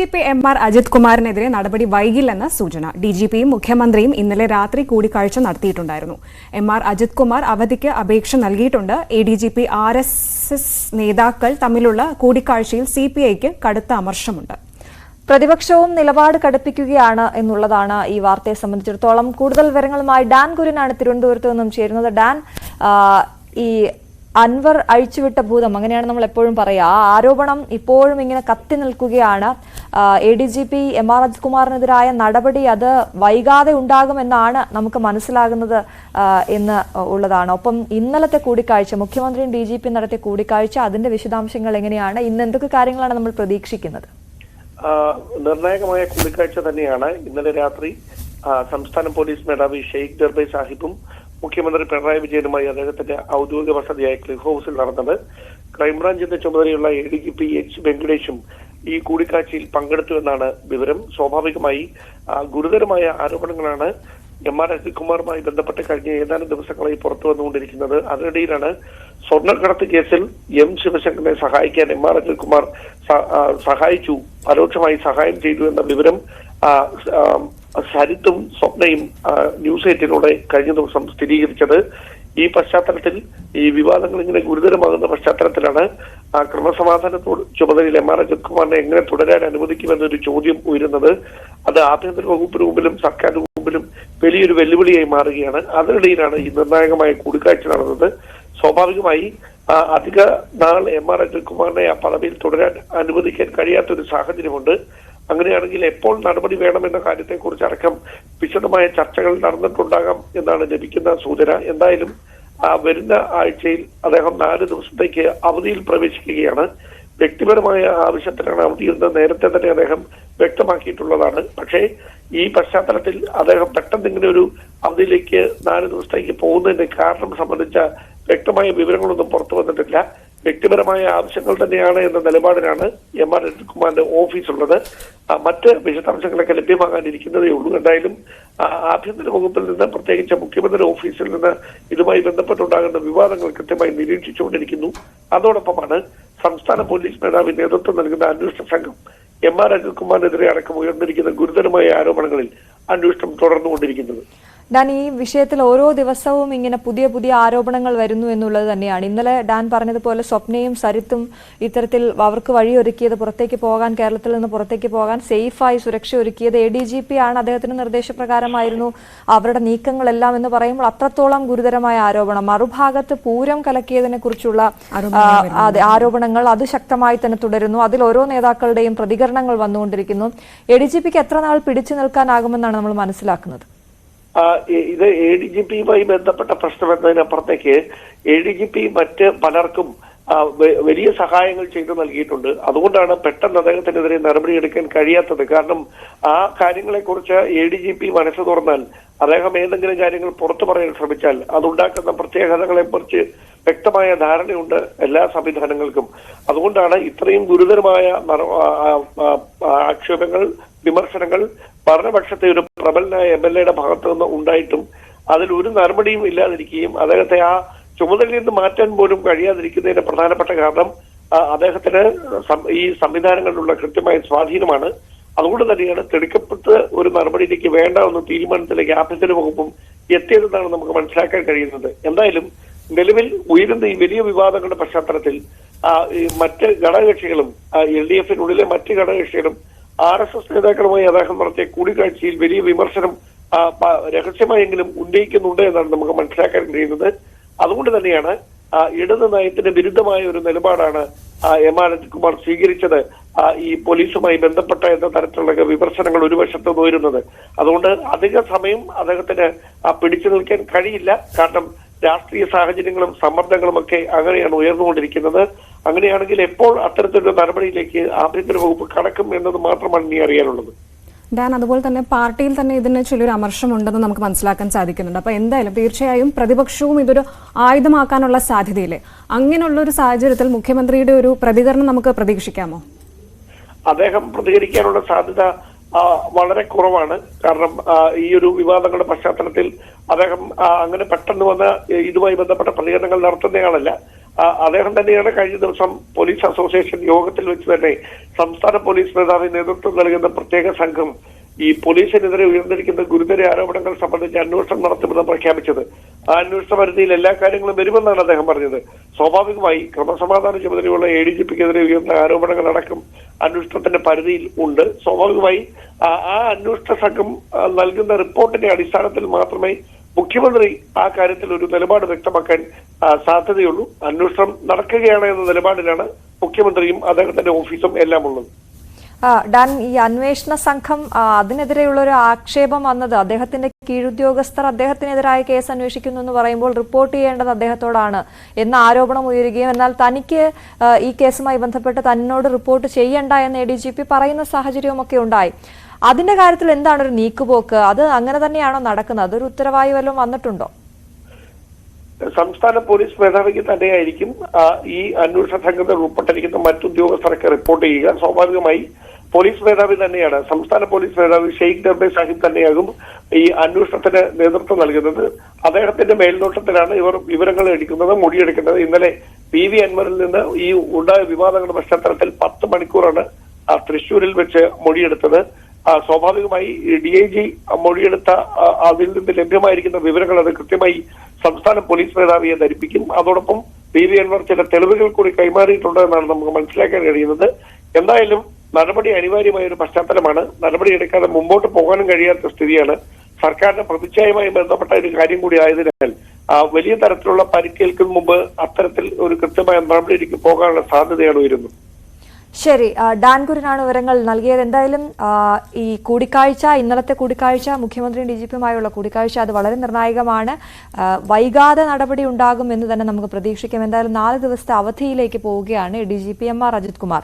G P M R Ajith കുമാറിനെതിരെ നടപടി വൈകില്ലെന്ന സൂചന. D G പിയും മുഖ്യമന്ത്രിയും ഇന്നലെ രാത്രി കൂടിക്കാഴ്ച നടത്തിയിട്ടുണ്ടായിരുന്നു. എം ആർ അജിത് കുമാർ അവധിക്ക് അപേക്ഷ നൽകിയിട്ടുണ്ട്. A D G P R S S നേതാക്കൾ തമ്മിലുള്ള കൂടിക്കാഴ്ചയിൽ സി പി ഐക്ക് കടുത്ത അമർഷമുണ്ട്. പ്രതിപക്ഷവും നിലപാട് കടുപ്പിക്കുകയാണ് എന്നുള്ളതാണ് ഈ വാർത്തയെ സംബന്ധിച്ചിടത്തോളം. കൂടുതൽ വിവരങ്ങളുമായി ഡാൻ കുര്യനാണ് തിരുവനന്തപുരത്ത് നിന്നും ചേരുന്നത്. ഡാൻ ഈ അൻവർ അഴിച്ചുവിട്ട ഭൂതം അങ്ങനെയാണ് നമ്മൾ എപ്പോഴും പറയുക ആ ആരോപണം ഇപ്പോഴും ഇങ്ങനെ കത്തി നിൽക്കുകയാണ്. A D G P M R അജിത്കുമാറിനെതിരായ നടപടി അത് വൈകാതെ ഉണ്ടാകുമെന്നാണ് നമുക്ക് മനസ്സിലാകുന്നത് എന്ന് ഉള്ളതാണ്. ഒപ്പം ഇന്നലത്തെ കൂടിക്കാഴ്ച മുഖ്യമന്ത്രിയും ഡി ജി പി നടത്തിയ കൂടിക്കാഴ്ച അതിന്റെ വിശദാംശങ്ങൾ എങ്ങനെയാണ് ഇന്ന് എന്തൊക്കെ കാര്യങ്ങളാണ് നമ്മൾ പ്രതീക്ഷിക്കുന്നത്? നിർണായകമായ കൂടിക്കാഴ്ച തന്നെയാണ് ഇന്നലെ രാത്രി സംസ്ഥാന പോലീസ് മേധാവി ഷെയ്ഖ് ദർബൈ സാഹിബും മുഖ്യമന്ത്രി പിണറായി വിജയനുമായി അദ്ദേഹത്തിന്റെ ഔദ്യോഗിക വസതിയായ ക്ലിഫ് ഹൌസിൽ നടന്നത്. ക്രൈംബ്രാഞ്ചിന്റെ ചുമതലയുള്ള A D G P H വെങ്കടേഷും ഈ കൂടിക്കാഴ്ചയിൽ പങ്കെടുത്തു എന്നാണ് വിവരം. സ്വാഭാവികമായി ഗുരുതരമായ ആരോപണങ്ങളാണ് എം ആർ അജിത്കുമാറുമായി ബന്ധപ്പെട്ട് കഴിഞ്ഞ ഏതാനും ദിവസങ്ങളായി പുറത്തു വന്നുകൊണ്ടിരിക്കുന്നത്. അതിനിടയിലാണ് സ്വർണക്കടത്ത് കേസിൽ എം ശിവശങ്കറിനെ സഹായിക്കാൻ എം ആർ അജിത്കുമാർ സഹായിച്ചു പരോക്ഷമായി സഹായം ചെയ്തു എന്ന വിവരം സരിത്തും സ്വപ്നയും ന്യൂസ് എയ്റ്റിലൂടെ കഴിഞ്ഞ ദിവസം സ്ഥിരീകരിച്ചത്. ഈ പശ്ചാത്തലത്തിൽ ഈ വിവാദങ്ങൾ ഇങ്ങനെ ഗുരുതരമാകുന്ന പശ്ചാത്തലത്തിലാണ് ആ ക്രമസമാധാനത്തോട് ചുമതലയിൽ എം ആർ അജിത്കുമാറിനെ എങ്ങനെ തുടരാൻ അനുവദിക്കുമെന്നൊരു ചോദ്യം ഉയരുന്നത് അത് ആഭ്യന്തര വകുപ്പിന് മുമ്പിലും സർക്കാരിന് മുമ്പിലും വലിയൊരു വെല്ലുവിളിയായി മാറുകയാണ്. അതിനിടയിലാണ് ഈ നിർണായകമായ കൂടിക്കാഴ്ച നടന്നത്. സ്വാഭാവികമായി അധിക നാൾ എം ആർ അജിത്കുമാറിനെ ആ പദവിയിൽ തുടരാൻ അനുവദിക്കാൻ കഴിയാത്ത കഴിയാത്തൊരു സാഹചര്യമുണ്ട്. അങ്ങനെയാണെങ്കിൽ എപ്പോൾ നടപടി വേണമെന്ന കാര്യത്തെക്കുറിച്ച് അടക്കം വിശദമായ ചർച്ചകൾ നടന്നിട്ടുണ്ടാകാം എന്നാണ് ലഭിക്കുന്ന സൂചന. എന്തായാലും വരുന്ന ആഴ്ചയിൽ അദ്ദേഹം നാല് ദിവസത്തേക്ക് അവധിയിൽ പ്രവേശിക്കുകയാണ്. വ്യക്തിപരമായ ആവശ്യത്തിനാണ് അവധിയെന്ന് നേരത്തെ തന്നെ അദ്ദേഹം വ്യക്തമാക്കിയിട്ടുള്ളതാണ്. പക്ഷേ ഈ പശ്ചാത്തലത്തിൽ അദ്ദേഹം പെട്ടെന്ന് ഇങ്ങനെ ഒരു അവധിയിലേക്ക് നാല് ദിവസത്തേക്ക് പോകുന്നതിന്റെ കാരണം സംബന്ധിച്ച വ്യക്തമായ വിവരങ്ങളൊന്നും പുറത്തു വന്നിട്ടില്ല. വ്യക്തിപരമായ ആവശ്യങ്ങൾ തന്നെയാണ് എന്ന നിലപാടിലാണ് എം ആർ അജിത്കുമാറിന്റെ ഓഫീസുള്ളത് ആ, മറ്റ് വിശദാംശങ്ങളൊക്കെ ലഭ്യമാകാനിരിക്കുന്നതേ ഉള്ളൂ. എന്തായാലും ആഭ്യന്തര വകുപ്പിൽ നിന്ന് പ്രത്യേകിച്ച് മുഖ്യമന്ത്രി ഓഫീസിൽ നിന്ന് ഇതുമായി ബന്ധപ്പെട്ടുണ്ടാകുന്ന വിവാദങ്ങൾ കൃത്യമായി നിരീക്ഷിച്ചുകൊണ്ടിരിക്കുന്നു. അതോടൊപ്പമാണ് സംസ്ഥാന പോലീസ് മേധാവി നേതൃത്വം നൽകുന്ന അന്വേഷണ സംഘം എം ആർ അജിത്കുമാറിനെതിരെ അടക്കം ഉയർന്നിരിക്കുന്ന ഗുരുതരമായ ആരോപണങ്ങളിൽ അന്വേഷണം തുടർന്നുകൊണ്ടിരിക്കുന്നത്. ഡാൻ ഈ വിഷയത്തിൽ ഓരോ ദിവസവും ഇങ്ങനെ പുതിയ പുതിയ ആരോപണങ്ങൾ വരുന്നു എന്നുള്ളത് തന്നെയാണ്. ഇന്നലെ ഡാൻ പറഞ്ഞതുപോലെ സ്വപ്നയും സരിത്തും ഇത്തരത്തിൽ അവർക്ക് വഴിയൊരുക്കിയത് പുറത്തേക്ക് പോകാൻ കേരളത്തിൽ നിന്ന് പുറത്തേക്ക് പോകാൻ സേഫായി സുരക്ഷ ഒരുക്കിയത് എ ഡി ജി പി ആണ്. അദ്ദേഹത്തിന്റെ നിർദ്ദേശപ്രകാരമായിരുന്നു അവരുടെ നീക്കങ്ങളെല്ലാം എന്ന് പറയുമ്പോൾ അത്രത്തോളം ഗുരുതരമായ ആരോപണം. മറുഭാഗത്ത് പൂരം കലക്കിയതിനെ കുറിച്ചുള്ള ആരോപണങ്ങൾ അത് ശക്തമായി തന്നെ തുടരുന്നു. അതിൽ ഓരോ നേതാക്കളുടെയും പ്രതികരണങ്ങൾ വന്നുകൊണ്ടിരിക്കുന്നു. എ ഡി ജി പിക്ക് എത്ര നാൾ പിടിച്ചു നിൽക്കാനാകുമെന്നാണ് നമ്മൾ മനസ്സിലാക്കുന്നത്? ഇത് എ ഡി ജി പിയുമായി ബന്ധപ്പെട്ട പ്രശ്നം എന്നതിനപ്പുറത്തേക്ക് എ ഡി ജി പി മറ്റ് പലർക്കും വലിയ സഹായങ്ങൾ ചെയ്തു നൽകിയിട്ടുണ്ട്. അതുകൊണ്ടാണ് പെട്ടെന്ന് അദ്ദേഹത്തിനെതിരെ നടപടിയെടുക്കാൻ കഴിയാത്തത്. കാരണം ആ കാര്യങ്ങളെക്കുറിച്ച് എ ഡി ജി പി മനസ്സ് തുറന്നാൽ അദ്ദേഹം ഏതെങ്കിലും കാര്യങ്ങൾ പുറത്തു പറയാൻ ശ്രമിച്ചാൽ അതുണ്ടാക്കുന്ന പ്രത്യേകതകളെക്കുറിച്ച് വ്യക്തമായ ധാരണയുണ്ട് എല്ലാ സംവിധാനങ്ങൾക്കും. അതുകൊണ്ടാണ് ഇത്രയും ഗുരുതരമായ ആക്ഷേപങ്ങൾ വിമർശനങ്ങൾ ഭരണപക്ഷത്തെ ഒരു പ്രബലനായ എം എൽ എയുടെ ഭാഗത്തു നിന്ന് ഉണ്ടായിട്ടും അതിൽ ഒരു നടപടിയും ഇല്ലാതിരിക്കുകയും അദ്ദേഹത്തെ ആ ചുമതലയിൽ നിന്ന് മാറ്റാൻ പോലും കഴിയാതിരിക്കുന്നതിന്റെ പ്രധാനപ്പെട്ട കാരണം അദ്ദേഹത്തിന് ഈ സംവിധാനങ്ങളിലുള്ള കൃത്യമായ സ്വാധീനമാണ്. അതുകൊണ്ട് തന്നെയാണ് തെടുക്കപ്പെട്ട് ഒരു നടപടിയിലേക്ക് വേണ്ട എന്ന തീരുമാനത്തിലേക്ക് ആഭ്യന്തര വകുപ്പും എത്തിയതെന്നാണ് നമുക്ക് മനസ്സിലാക്കാൻ കഴിയുന്നത്. എന്തായാലും നിലവിൽ ഉയരുന്ന ഈ വലിയ വിവാദങ്ങളുടെ പശ്ചാത്തലത്തിൽ മറ്റ് ഘടകകക്ഷികളും എൽ ഡി എഫിനുള്ളിലെ മറ്റ് ഘടകകക്ഷികളും ആർ എസ് എസ് നേതാക്കളുമായി അദ്ദേഹം നടത്തിയ കൂടിക്കാഴ്ചയിൽ വലിയ വിമർശനം രഹസ്യമായെങ്കിലും ഉന്നയിക്കുന്നുണ്ട് എന്നാണ് നമുക്ക് മനസ്സിലാക്കാൻ കഴിയുന്നത്. അതുകൊണ്ട് തന്നെയാണ് ഇടതു നയത്തിന് വിരുദ്ധമായ ഒരു നിലപാടാണ് എം ആർ അജിത്കുമാർ സ്വീകരിച്ചത്. ഈ പോലീസുമായി ബന്ധപ്പെട്ട എന്ന തരത്തിലുള്ള വിമർശനങ്ങൾ ഒരു വശത്ത് ഉയരുന്നത്. അതുകൊണ്ട് അധിക സമയം അദ്ദേഹത്തിന് പിടിച്ചു നിൽക്കാൻ കഴിയില്ല. കാരണം രാഷ്ട്രീയ സാഹചര്യങ്ങളും സമ്മർദ്ദങ്ങളും ഒക്കെ അങ്ങനെയാണ് ഉയർന്നുകൊണ്ടിരിക്കുന്നത്. അങ്ങനെയാണെങ്കിൽ എപ്പോൾ അത്തരത്തിലൊരു നടപടിയിലേക്ക് ആഭ്യന്തര വകുപ്പ് കടക്കും എന്നത് മാത്രമാണ് ഇനി അറിയാനുള്ളത്. ഡാൻ അതുപോലെ തന്നെ പാർട്ടിയിൽ തന്നെ ഇതിന് ചിലൊരു അമർഷമുണ്ടെന്ന് നമുക്ക് മനസ്സിലാക്കാൻ സാധിക്കുന്നുണ്ട്. അപ്പൊ എന്തായാലും തീർച്ചയായും പ്രതിപക്ഷവും ഇതൊരു ആയുധമാക്കാനുള്ള സാധ്യതയില്ലേ? അങ്ങനെയുള്ള ഒരു സാഹചര്യത്തിൽ മുഖ്യമന്ത്രിയുടെ ഒരു പ്രതികരണം നമുക്ക് പ്രതീക്ഷിക്കാമോ? അദ്ദേഹം പ്രതികരിക്കാനുള്ള സാധ്യത വളരെ കുറവാണ്. കാരണം ഈ ഒരു വിവാദങ്ങളുടെ പശ്ചാത്തലത്തിൽ അദ്ദേഹം അങ്ങനെ പെട്ടെന്ന് വന്ന ഇതുമായി ബന്ധപ്പെട്ട പ്രതികരണങ്ങൾ നടത്തുന്നയാളല്ല. അദ്ദേഹം തന്നെയാണ് കഴിഞ്ഞ ദിവസം പോലീസ് അസോസിയേഷൻ യോഗത്തിൽ വെച്ച് തന്നെ സംസ്ഥാന പോലീസ് മേധാവി നേതൃത്വം നൽകുന്ന പ്രത്യേക സംഘം ഈ പോലീസിനെതിരെ ഉയർന്നിരിക്കുന്ന ഗുരുതര ആരോപണങ്ങൾ സംബന്ധിച്ച് അന്വേഷണം നടത്തുമെന്ന് പ്രഖ്യാപിച്ചത്. ആ അന്വേഷണ പരിധിയിൽ എല്ലാ കാര്യങ്ങളും വരുമെന്നാണ് അദ്ദേഹം പറഞ്ഞത്. സ്വാഭാവികമായി ക്രമസമാധാന ചുമതലയുള്ള എ ഡി ജി പിക്കെതിരെ ഉയർന്ന ആരോപണങ്ങളടക്കം അന്വേഷണത്തിന്റെ പരിധിയിൽ ഉണ്ട്. സ്വാഭാവികമായി ആ അന്വേഷണ സംഘം നൽകുന്ന റിപ്പോർട്ടിന്റെ അടിസ്ഥാനത്തിൽ മാത്രമേ മുഖ്യമന്ത്രി ആ കാര്യത്തിൽ ഒരു നിലപാട് വ്യക്തമാക്കാൻ സാധ്യതയുള്ളൂ. അന്വേഷണം നടക്കുകയാണ് എന്ന നിലപാടിലാണ് മുഖ്യമന്ത്രിയും അദ്ദേഹത്തിന്റെ ഓഫീസും എല്ലാം ഉള്ളത് ഡാൻ ഈ അന്വേഷണ സംഘം അതിനെതിരെയുള്ള ഒരു ആക്ഷേപം വന്നത് അദ്ദേഹത്തിന്റെ കീഴുദ്യോഗസ്ഥർ അദ്ദേഹത്തിനെതിരായ കേസ് അന്വേഷിക്കുന്നു എന്ന് പറയുമ്പോൾ റിപ്പോർട്ട് ചെയ്യേണ്ടത് അദ്ദേഹത്തോടാണ് എന്ന ആരോപണം ഉയരുകയും എന്നാൽ തനിക്ക് ഈ കേസുമായി ബന്ധപ്പെട്ട് തന്നോട് റിപ്പോർട്ട് ചെയ്യണ്ട എന്ന് എ ഡി ജി പി പറയുന്ന സാഹചര്യവുമൊക്കെ ഉണ്ടായി. അതിന്റെ കാര്യത്തിൽ എന്താണ് ഒരു നീക്കുപോക്ക്? അത് അങ്ങനെ തന്നെയാണോ നടക്കുന്നത്? അതൊരു ഉത്തരവായി വല്ലതും വന്നിട്ടുണ്ടോ? സംസ്ഥാന പോലീസ് മേധാവിക്ക് തന്നെയായിരിക്കും ഈ അന്വേഷണ സംഘത്തിൽ ഉൾപ്പെട്ടിരിക്കുന്ന മറ്റു ഉദ്യോഗസ്ഥരൊക്കെ റിപ്പോർട്ട് ചെയ്യുക. സ്വാഭാവികമായി പോലീസ് മേധാവി തന്നെയാണ്. സംസ്ഥാന പോലീസ് മേധാവി ഷെയ്ഖ് ദർബെ സാഹിബ് തന്നെയാകും ഈ അന്വേഷണത്തിന് നേതൃത്വം നൽകുന്നത്. അദ്ദേഹത്തിന്റെ മേൽനോട്ടത്തിലാണ് ഇവർ വിവരങ്ങൾ എടുക്കുന്നത് മൊഴിയെടുക്കുന്നത്. ഇന്നലെ പി വി അൻവറിൽ നിന്ന് ഈ ഉണ്ടായ വിവാദങ്ങളുടെ പശ്ചാത്തലത്തിൽ പത്ത് മണിക്കൂറാണ് തൃശൂരിൽ വെച്ച് മൊഴിയെടുത്തത്. സ്വാഭാവികമായി ഡി ഐ ജി മൊഴിയെടുത്ത അതിൽ നിന്ന് ലഭ്യമായിരിക്കുന്ന വിവരങ്ങൾ അത് കൃത്യമായി സംസ്ഥാന പോലീസ് മേധാവിയെ ധരിപ്പിക്കും. അതോടൊപ്പം പി വി അൻവർ ചില തെളിവുകൾ കൂടി കൈമാറിയിട്ടുണ്ട് എന്നാണ് നമുക്ക് മനസ്സിലാക്കാൻ കഴിയുന്നത്. എന്തായാലും നടപടി അനിവാര്യമായ ഒരു പശ്ചാത്തലമാണ്. നടപടി എടുക്കാതെ മുമ്പോട്ട് പോകാനും കഴിയാത്ത സ്ഥിതിയാണ്. സർക്കാരിന്റെ പ്രതിച്ഛായുമായി ബന്ധപ്പെട്ട ഒരു കാര്യം കൂടി ആയതിനാൽ വലിയ തരത്തിലുള്ള പരിക്കേൽക്കും മുമ്പ് അത്തരത്തിൽ ഒരു കൃത്യമായ നടപടിയിലേക്ക് പോകാനുള്ള സാധ്യതയാണ് ഉയരുന്നത്. ശരി ഡാൻ കുരനാണ് വിവരങ്ങൾ നൽകിയത്. എന്തായാലും ഈ കൂടിക്കാഴ്ച ഇന്നലത്തെ കൂടിക്കാഴ്ച മുഖ്യമന്ത്രിയും ഡി ജി പിയുമായുള്ള കൂടിക്കാഴ്ച അത് വളരെ നിർണായകമാണ്. വൈകാതെ നടപടി ഉണ്ടാകും എന്ന് തന്നെ നമുക്ക് പ്രതീക്ഷിക്കാം. എന്തായാലും നാല് ദിവസത്തെ അവധിയിലേക്ക് പോവുകയാണ് D G P M R Ajith Kumar.